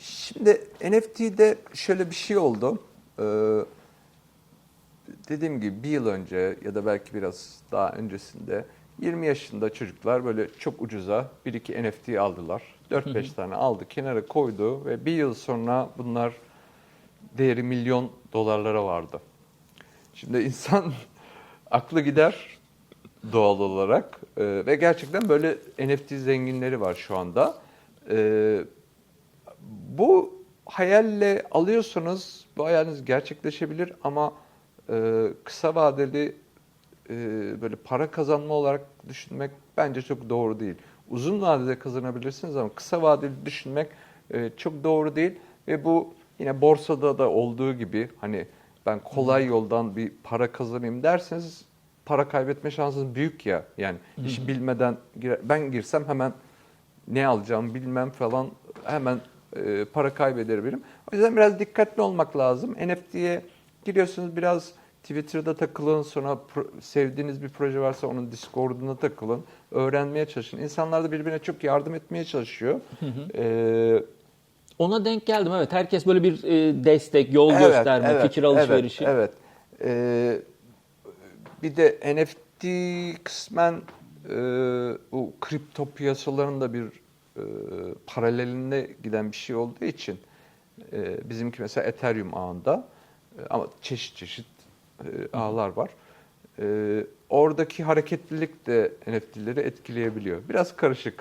Şimdi NFT'de şöyle bir şey oldu. Ee, dediğim gibi bir yıl önce ya da belki biraz daha öncesinde 20 yaşında çocuklar böyle çok ucuza 1-2 NFT aldılar. 4-5 tane aldı, kenara koydu ve bir yıl sonra bunlar değeri milyon dolarlara vardı. Şimdi insan aklı gider doğal olarak Ee, ve gerçekten böyle NFT zenginleri var şu anda. Ee, bu hayalle alıyorsanız bu hayaliniz gerçekleşebilir ama e, kısa vadeli e, böyle para kazanma olarak düşünmek bence çok doğru değil. Uzun vadede kazanabilirsiniz ama kısa vadeli düşünmek e, çok doğru değil ve bu yine borsada da olduğu gibi hani ben kolay yoldan bir para kazanayım derseniz para kaybetme şansınız büyük ya. Yani hiç bilmeden ben girsem hemen ne alacağımı bilmem falan hemen e, para kaybederim. O yüzden biraz dikkatli olmak lazım. NFT'ye giriyorsunuz biraz Twitter'da takılın sonra sevdiğiniz bir proje varsa onun Discord'una takılın. Öğrenmeye çalışın. İnsanlar da birbirine çok yardım etmeye çalışıyor. Ee, Ona denk geldim evet. Herkes böyle bir e, destek, yol Evet, gösterme, evet, fikir alışverişi. Evet. evet. Ee, bir de NFT kısmen e, bu kripto piyasalarında bir e, paralelinde giden bir şey olduğu için e, bizimki mesela Ethereum ağında e, ama çeşit çeşit e, ağlar var. E, oradaki hareketlilik de NFT'leri etkileyebiliyor. Biraz karışık.